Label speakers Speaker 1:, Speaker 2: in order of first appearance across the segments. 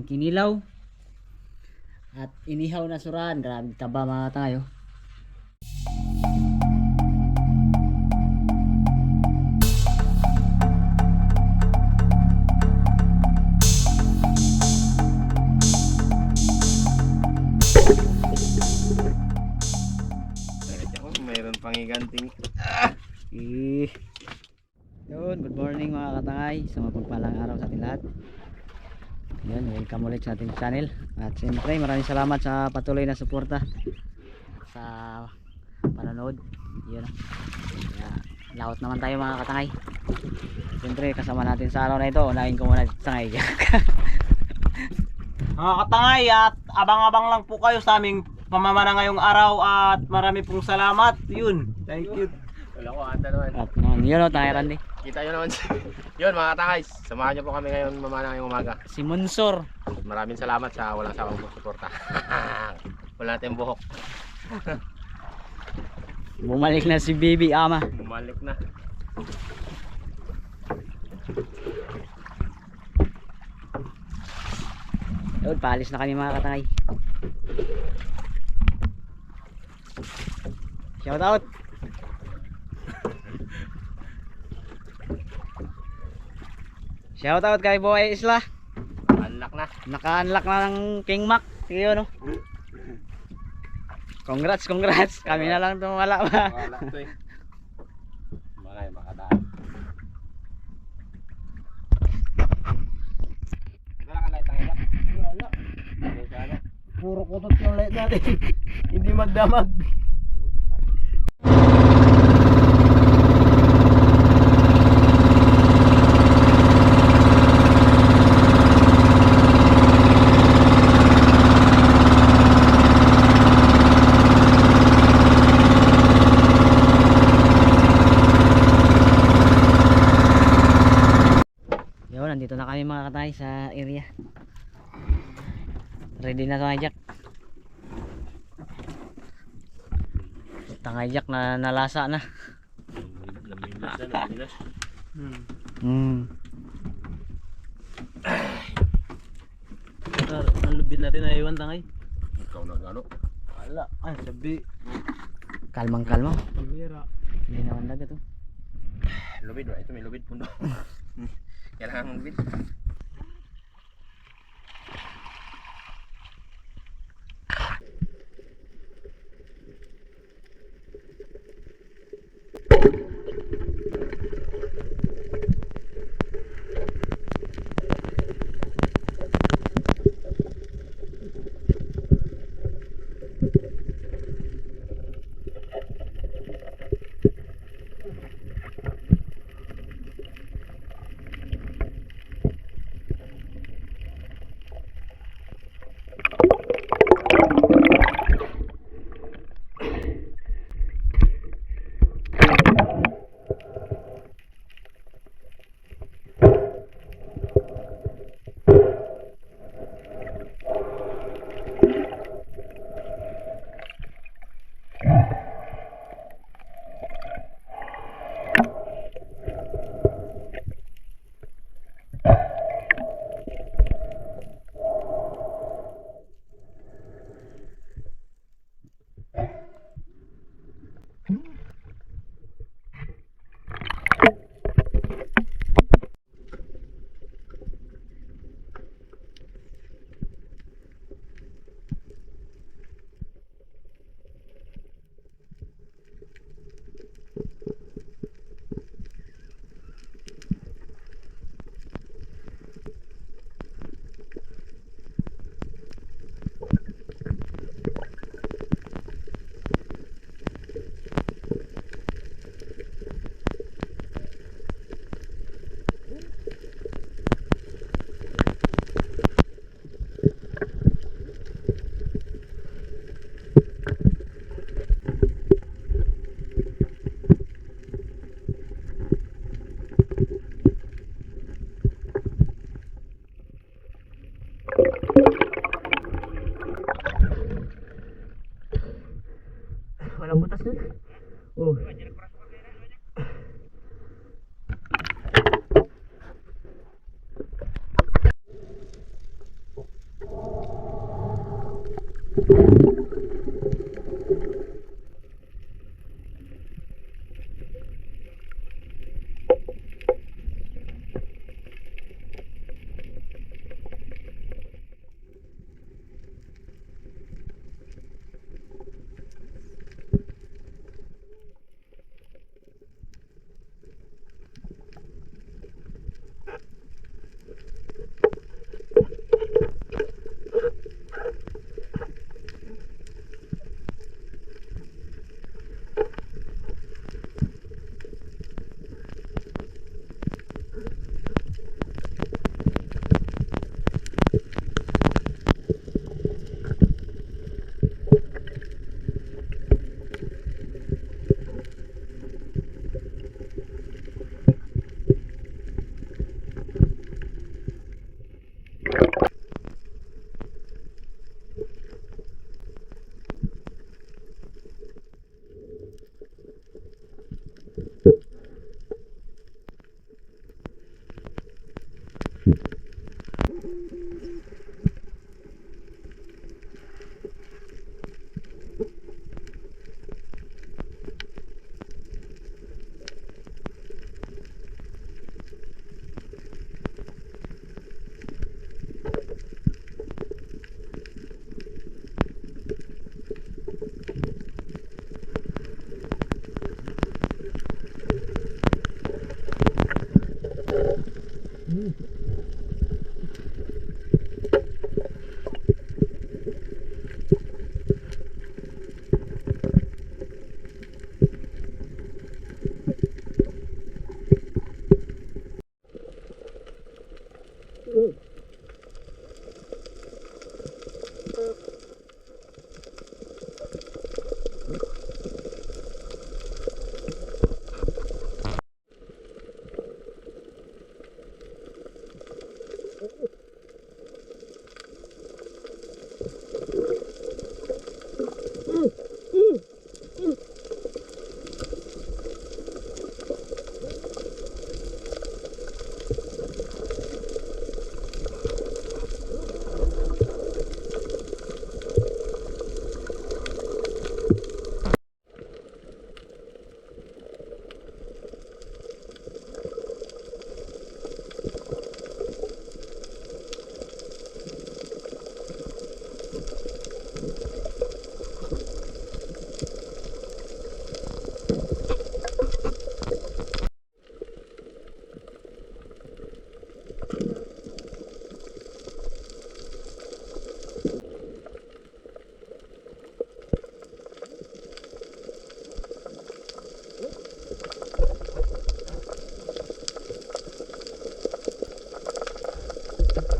Speaker 1: ating kinilaw. At inihaw na suran. Grabe taba mga tayo.
Speaker 2: Mayroon pang iganting.
Speaker 1: Eh. Yun, good morning mga katangay. Sa mapagpalang araw sa ating lahat. Yan, welcome ulit sa ating channel. At siyempre, maraming salamat sa patuloy na suporta sa panonood. Yun. Kaya, laot naman tayo mga katangay. Siyempre, kasama natin sa araw na ito. Unahin ko muna sa tangay.
Speaker 3: Mga katangay at abang-abang lang po kayo sa aming pamamana ngayong araw at marami pong salamat. Yun. Thank you.
Speaker 2: Wala ko ata naman.
Speaker 1: At noon, yun o, tangay Randy.
Speaker 2: Kita nyo naman. Yun mga takay, samahan nyo po kami ngayon mamana ngayong umaga.
Speaker 1: Si Monsor.
Speaker 2: Maraming salamat sa walang sawang suporta. Wala natin buhok.
Speaker 1: Bumalik na si Baby Ama.
Speaker 2: Bumalik na.
Speaker 1: Yun, paalis na kami mga katangay. Shout out. Shout out kay Boy Isla.
Speaker 2: Unlock na.
Speaker 1: Naka-unlock na ng King Mac. Sige yun, no? Congrats, congrats. Kami na lang tumala pa.
Speaker 2: Wala to eh. Mga yung makadaan. Wala ka light ang?
Speaker 3: Wala. Puro kutot yung light natin. Hindi magdamag.
Speaker 1: Yun, nandito na kami mga katay area. Ready na to mga Jack. Tangay Jack na nalasa na.
Speaker 2: Lamilas na, lamilas.
Speaker 3: Hmm.
Speaker 1: Hmm.
Speaker 3: Ang lubid natin na iwan tangay.
Speaker 2: Ikaw na gano.
Speaker 3: Wala. Ay, sabi.
Speaker 1: Kalmang kalma.
Speaker 3: Pamira.
Speaker 1: Hindi naman dagat oh.
Speaker 2: Lubid ba? Ito may lubid pundo. Kailangan lubid.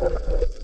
Speaker 4: Thank you.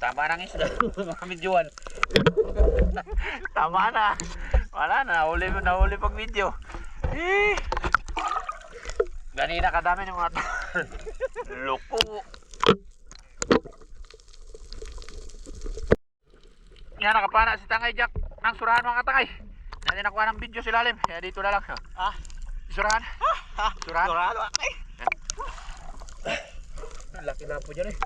Speaker 4: Tama. Na isda. Mga videoan. tama na. Wala na, nahuli, nahuli pag video. Eh. Ganina kadami ng mga. Loko. Yan, nakapana si Tangay Jack ng surahan mga katangay. Natin nakuha ng video si Lalim. Kaya dito na lang.
Speaker 3: Ah,
Speaker 4: Surahan. Surahan.
Speaker 3: Dorado ay.
Speaker 4: Laki na po dyan eh.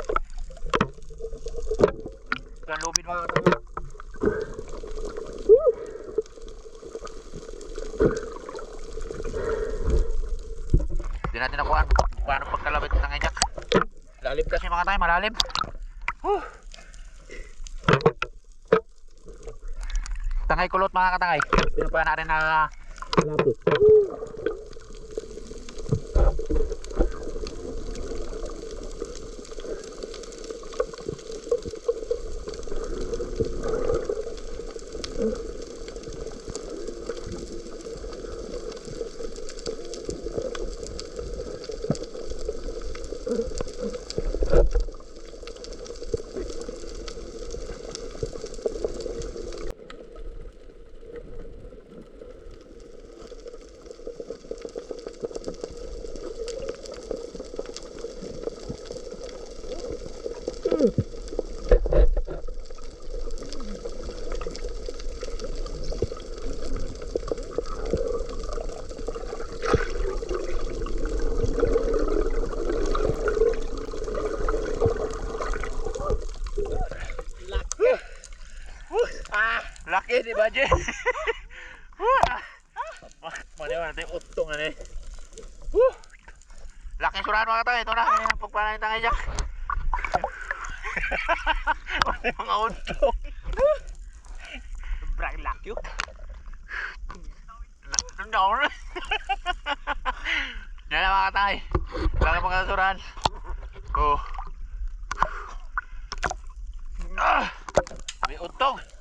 Speaker 4: Yan lubid mga katangay. Hindi natin nakuha paano pagkalabit ng enyak. Lalim kasi mga tayo, malalim. Huh. Tangay kulot mga katangay. Pinupuyan natin na lapit. Ah, laki di ba, Jay? Maniwan natin yung utong na eh. Laki surahan mga tayo. Ito na. Ayan pagpanayin tayo, Jack. Mali mga utong.
Speaker 3: Brag laki yun.
Speaker 4: Nandaw na. Yan na mga tayo. Laki mga surahan. Oh. Ah! May utong.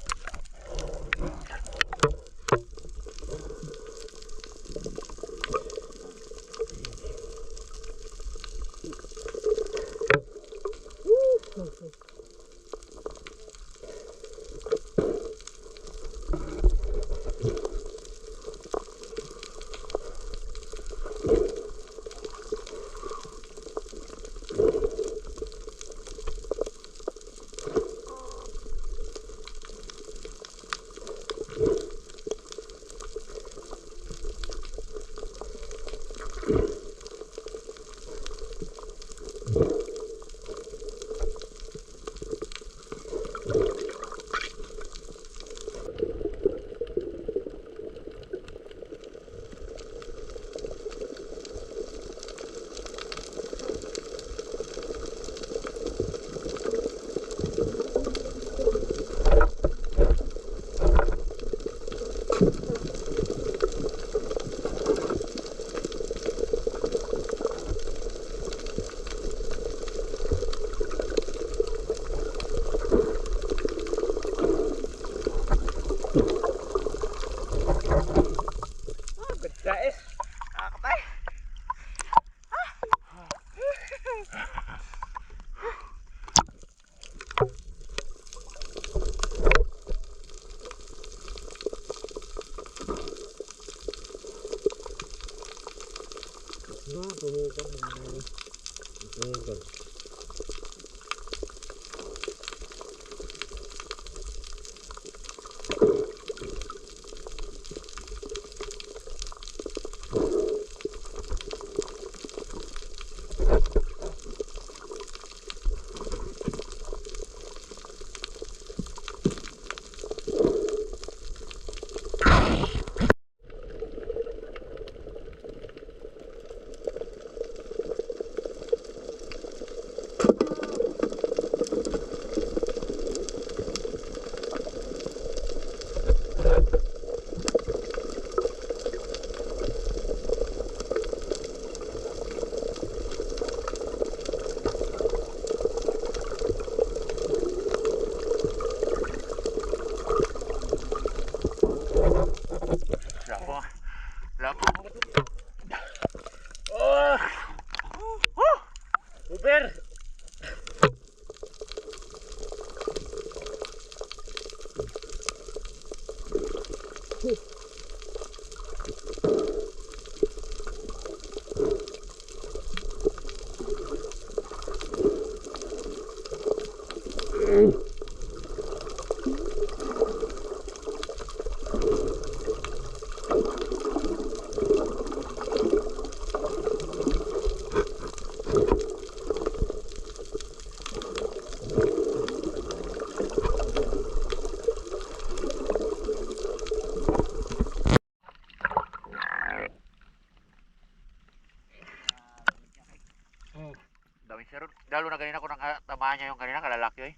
Speaker 2: Nang tamaan niya yung kanina, kalalaki eh.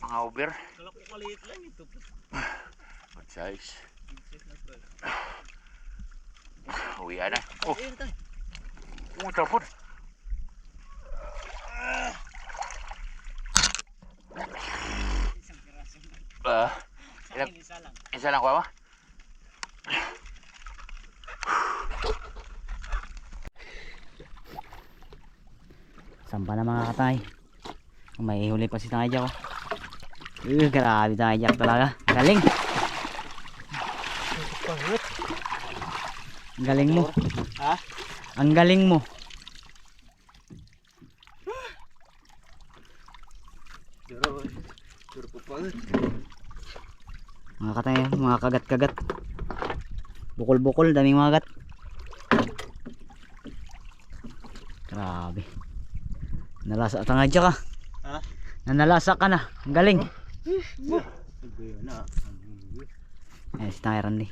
Speaker 2: Mga Uber.
Speaker 3: Kala ko maliit lang ito.
Speaker 2: Good size. Uwi na. Oh, oh, telepon. Ah, ilang,
Speaker 3: isa lang.
Speaker 2: isa lang ko ba?
Speaker 1: Sampa na mga katay. May huli pa si Tangay Jack. Oh. Uh, grabe Tangay Jack talaga. Galing. Ang galing mo.
Speaker 3: Ha?
Speaker 1: Ang galing mo. Mga katay, mga kagat-kagat. Bukol-bukol, daming mga kagat. Grabe. Nalasa Tangay Jack ah.
Speaker 3: Ha?
Speaker 1: Nanalasa ka na. Ang galing.
Speaker 3: Na.
Speaker 1: Ayan si Tangay Randy.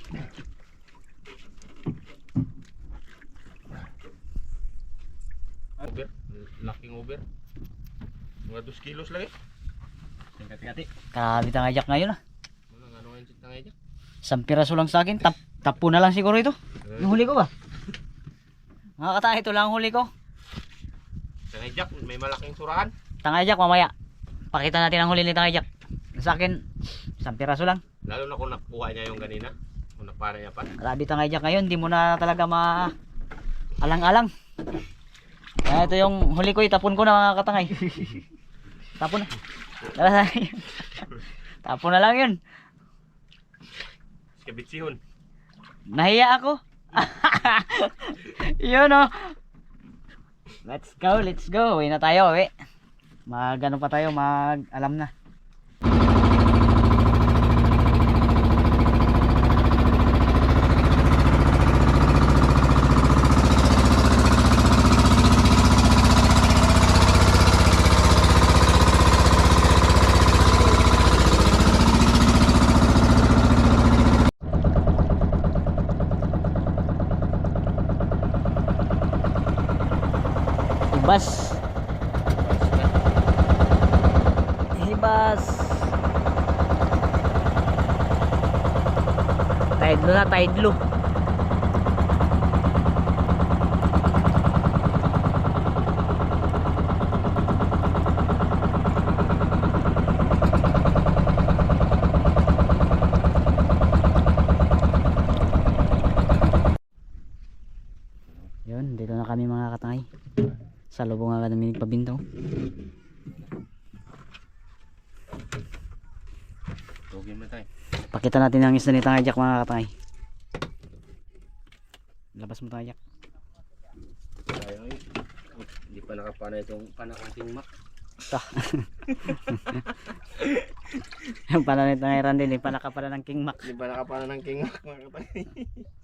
Speaker 2: Uber. Laking Uber. Mga 2 kilos lang eh.
Speaker 3: Tingkat-tingkati.
Speaker 1: Grabe Tangay Jack ngayon ah.
Speaker 2: Ano nga ano yung sit na ngayon?
Speaker 1: Isang piraso lang sa akin. Tap, tapo na lang siguro ito. Yung huli ko ba? Mga katay, ito lang ang huli ko.
Speaker 2: Tangay Jack, may malaking surahan.
Speaker 1: Tangay Jack, mamaya. Pakita natin ang huli ni Tangay Jack. Sa akin, isang piraso lang.
Speaker 2: Lalo na kung nakuha niya yung kanina. Kung napara niya pa.
Speaker 1: Grabe Tangay Jack ngayon, di mo na talaga ma alang-alang. Kaya ito yung huli ko, itapon ko na mga katangay. Tapon na. Tapon na lang yun.
Speaker 3: Kabitsihon.
Speaker 1: Nahiya ako. Yun oh. Let's go, let's go. Uwi na tayo, uwi. Mag ano pa tayo, mag alam na. Ibas. Ibas. Tidlo na, tidlo. Yun, dito na kami mga katangay. Sa lubong nga kami nagpabintaw.
Speaker 3: Tugin mo tayo.
Speaker 1: Pakita natin ang isda ni Tangay Jack mga katangay. Labas mo Tangay Jack.
Speaker 3: Sayang eh. Hindi pa nakapana itong panakang tingmak.
Speaker 1: Yung pananit ng Iran din, yung panaka pala ng King Mac.
Speaker 3: Hindi pa nakapana ng tingmak mga kapatid.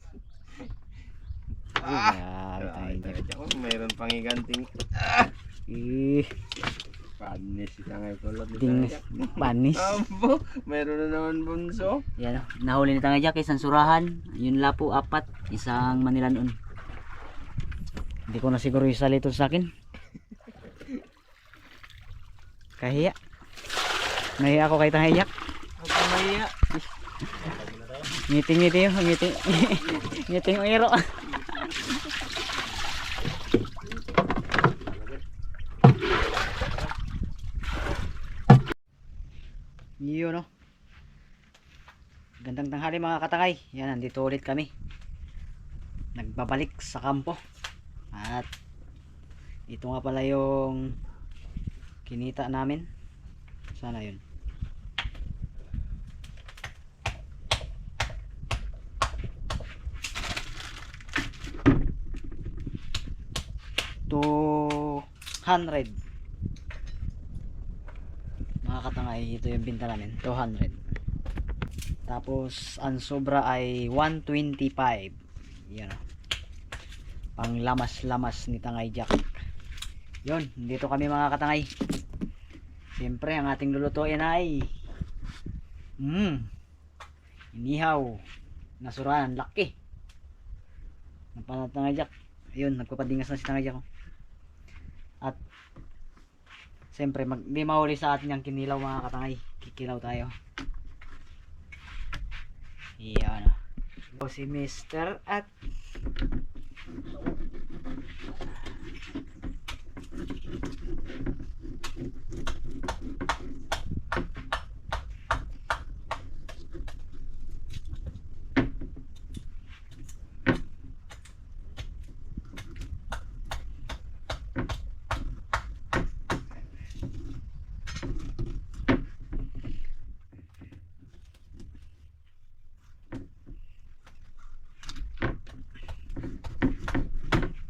Speaker 1: Tangay Jack.
Speaker 3: Oh, mayroon pang iganting
Speaker 1: Eh,
Speaker 3: panis si Tangay Kulot.
Speaker 1: ding panis.
Speaker 3: Abo, mayroon na naman bunso.
Speaker 1: Yan o, nahuli ni Tangay Jack, isang surahan. Yun lapo, apat. Isang manilanon. Hindi ko na siguro isa lito sa akin. Kahiya. Nahiya ako kay Tangay Jack.
Speaker 3: Ako maya.
Speaker 1: Ngiti-ngiti yun, ngiti. ngiti yung iro. Yun no. Gandang tanghali mga katangay. Yan, nandito ulit kami. Nagbabalik sa kampo. At ito nga pala yung kinita namin. Sana yun. To 100 mga katangay ito yung binta namin 200 tapos ang sobra ay 125 yan o pang lamas lamas ni Tangay Jack. Yun dito kami mga katangay. Siyempre ang ating lulutuin ay mm, inihaw nasurahan laki. Ng panatangay Jack. Ayun nagpapadingas na si Tangay Jack oh. At siyempre mag di mahuli sa atin yung kinilaw mga katangay. Kikilaw tayo. Iyan. O si Mr. at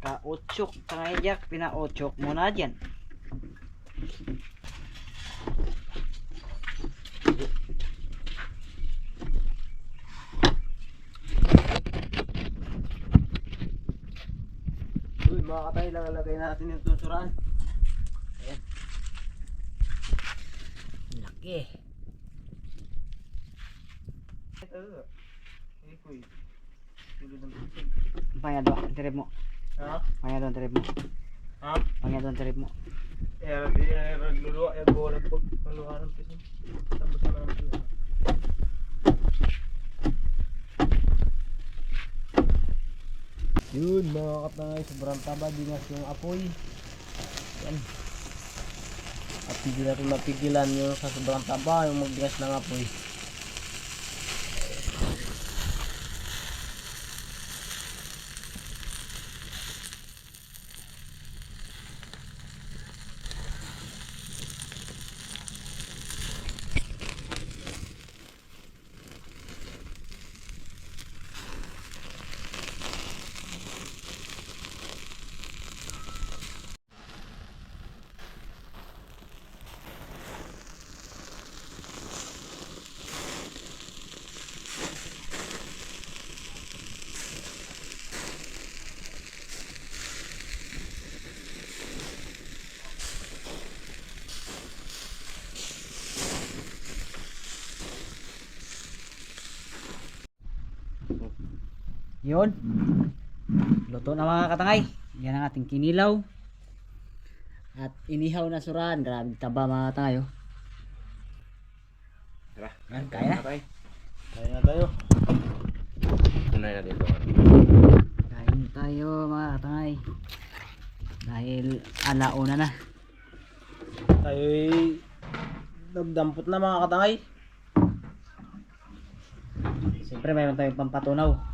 Speaker 1: ka-otsok. Tangay Jack, pina-otsok mo na dyan.
Speaker 3: Uy, mga katay lang alagay natin yung tusuraan.
Speaker 1: Laki.
Speaker 3: Ito. Eh, kuy. Tulad ng putik.
Speaker 1: Panya doon, ang trip mo.
Speaker 3: Ha?
Speaker 1: Panya doon, trip mo.
Speaker 3: Ha?
Speaker 1: Panya doon, trip mo.
Speaker 3: Eh, di eh, nagluluwa yung bola pag maluha ng piso. Tapos na lang piso. Yun mga katangay, sobrang taba dingas yung apoy. Yan. At hindi natin mapigilan yung sa sobrang taba yung magdingas ng apoy.
Speaker 1: Yun. Luto na mga katangay. Yan ang ating kinilaw. At inihaw na suran. Grabe taba mga katangay. Oh.
Speaker 2: Tara.
Speaker 1: Yan, kaya na.
Speaker 3: Kaya na tayo.
Speaker 2: Tunay natin ito. ano.
Speaker 1: Kain tayo mga katangay. Dahil alauna na.
Speaker 3: Tayo'y nagdampot na mga katangay.
Speaker 1: Siyempre mayroon tayong pampatunaw.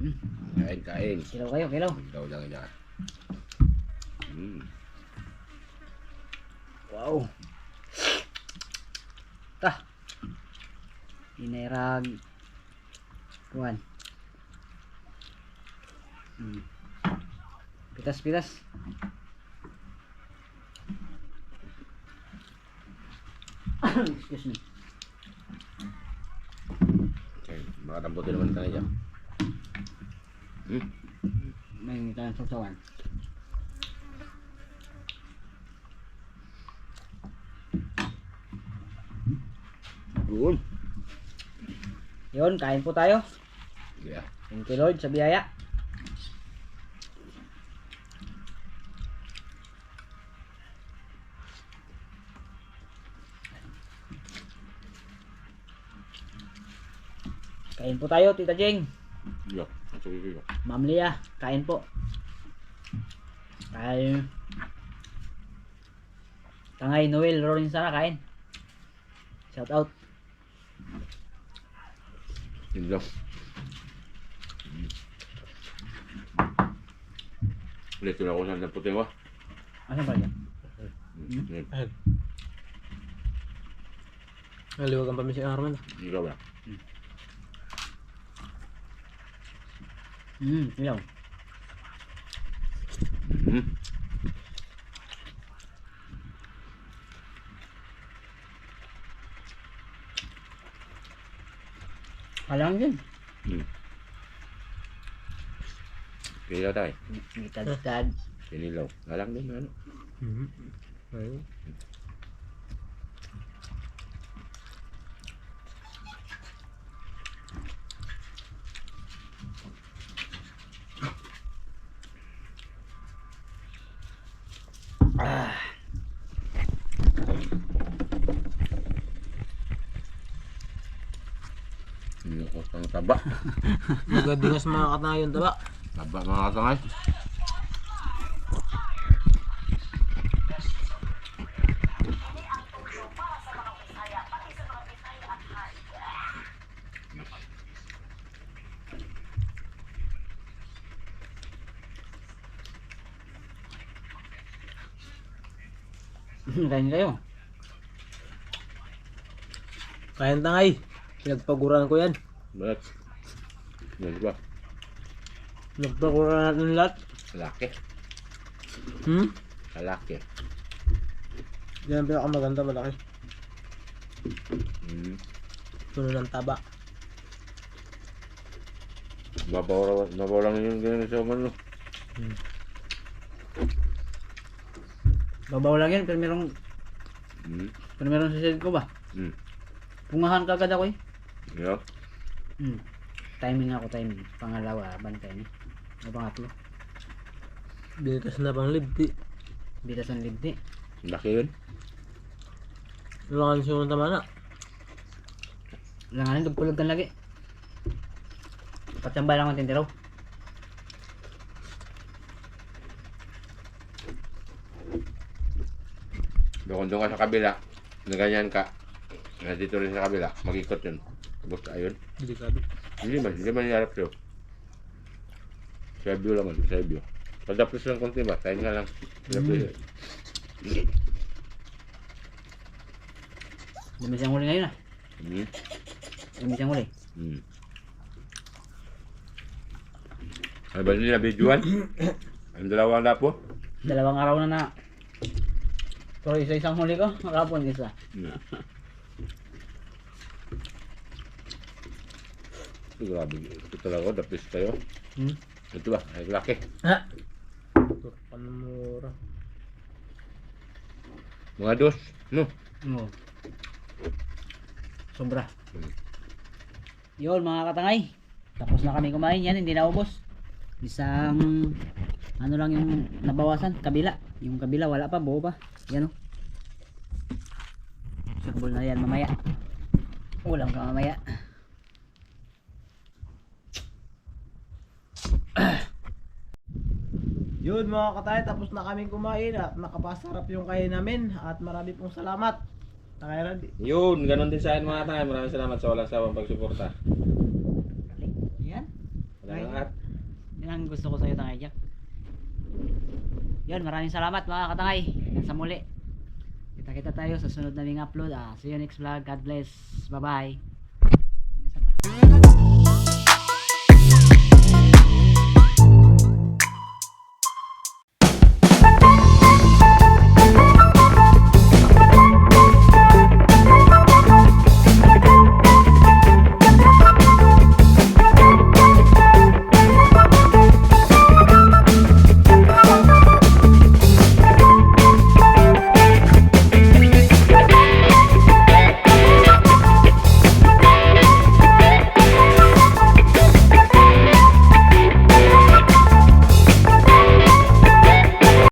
Speaker 2: Kain, kain.
Speaker 1: Kilaw kayo, kilaw.
Speaker 2: Daw lang niya. Mm.
Speaker 1: Wow. Ta. Inairag. Kuhan. Hmm. Pitas, pitas. Excuse me.
Speaker 2: Okay, makatamputin naman tayo dyan. Hmm.
Speaker 1: May tayong sausawan.
Speaker 2: Doon.
Speaker 1: Yun, kain po tayo.
Speaker 2: Yeah.
Speaker 1: Thank you Lord sa biyaya. Kain po tayo, Tita Jing.
Speaker 2: Yeah.
Speaker 1: Ma'am Lia, kain po. Kain. Tangay Noel, Rorin sana kain. Shout out.
Speaker 2: Lang. Ulit na ako sa puti ko.
Speaker 1: Ano ba yan?
Speaker 2: Hmm.
Speaker 3: Naliwagan pa mi si Arman.
Speaker 2: Ikaw ba?
Speaker 1: Hmm, ilaw.
Speaker 2: Hmm.
Speaker 1: Halang din.
Speaker 2: Hmm. Kaya tayo.
Speaker 1: Gitad-gitad.
Speaker 2: Sinilaw. Alang din ano.
Speaker 3: Mhm. Ayun.
Speaker 2: Ko pang taba.
Speaker 3: Magadingas mga katangay yung taba.
Speaker 2: Taba mga kasangay.
Speaker 1: Kain kayo.
Speaker 3: Kaya tangay. Pinagpaguran ko yan.
Speaker 2: Ba't? Ano ba?
Speaker 3: Pinagpaguran natin lahat.
Speaker 2: Laki.
Speaker 3: Hmm?
Speaker 2: Kalaki.
Speaker 3: Yan ang pinakamaganda malaki.
Speaker 2: Hmm.
Speaker 3: Puno ng taba.
Speaker 2: Mabaw lang yung ganyan sa ano.
Speaker 1: Babaw lang yan, pero merong,
Speaker 2: Hmm.
Speaker 1: pero merong sisid ko ba?
Speaker 2: Hmm.
Speaker 1: Pungahan ka agad ako eh.
Speaker 2: Yeah.
Speaker 1: Hmm. Timing ako, timing. Pangalawa, bantay ni. O pangatlo.
Speaker 3: Binitas na pang libti.
Speaker 1: Bitas ang libdi.
Speaker 2: Laki yun.
Speaker 3: Lulangan siya ng tama na.
Speaker 1: Langanin, dugpulog kan lagi. Patsambay lang ang tindiraw.
Speaker 2: Doon doon ka sa kabila. Na ganyan ka. Na dito rin sa kabila. Mag-ikot yun. Tapos ayun.
Speaker 3: Delikado.
Speaker 2: Hindi man. Hindi man iharap sa'yo. Sebyo lang man. Sebyo. Padapos lang konti ba? Tayo nga lang. Padapos.
Speaker 1: Mm. Dumi siyang huli ngayon ah.
Speaker 2: Hmm.
Speaker 1: Dumi siyang huli.
Speaker 2: Hmm. Ano ba nila videoan? Ang dalawang lapo?
Speaker 1: Dalawang araw na na. Pero isa-isang huli ko. Kapon isa.
Speaker 2: Hmm. Grabe. Ito talaga. Dapis kayo.
Speaker 1: Hmm.
Speaker 2: Ito ba? Ay, laki.
Speaker 3: Ha? Panmura.
Speaker 2: Mga dos. No?
Speaker 1: Oo.
Speaker 3: Sobra.
Speaker 1: Yun mga katangay. Tapos na kami kumain yan, hindi na ubos. Isang ano lang yung nabawasan, kabila. Yung kabila wala pa, buo pa. Yan o. Surbol na yan mamaya. Ulam ka mamaya.
Speaker 3: Yun mga katay, tapos na kami kumain at nakapasarap yung kain namin at marami pong salamat. Takay Randy.
Speaker 5: Yun, ganun din sa akin mga tayo. Maraming salamat sa walang sawang pagsuporta.
Speaker 1: Yan.
Speaker 5: Salamat.
Speaker 1: Yan ang gusto ko sa'yo, Tangay Jack. Yan, maraming salamat mga katangay. Hanggang sa muli. Kita-kita tayo sa sunod naming upload. Ah, see you next vlog. God bless. Bye-bye.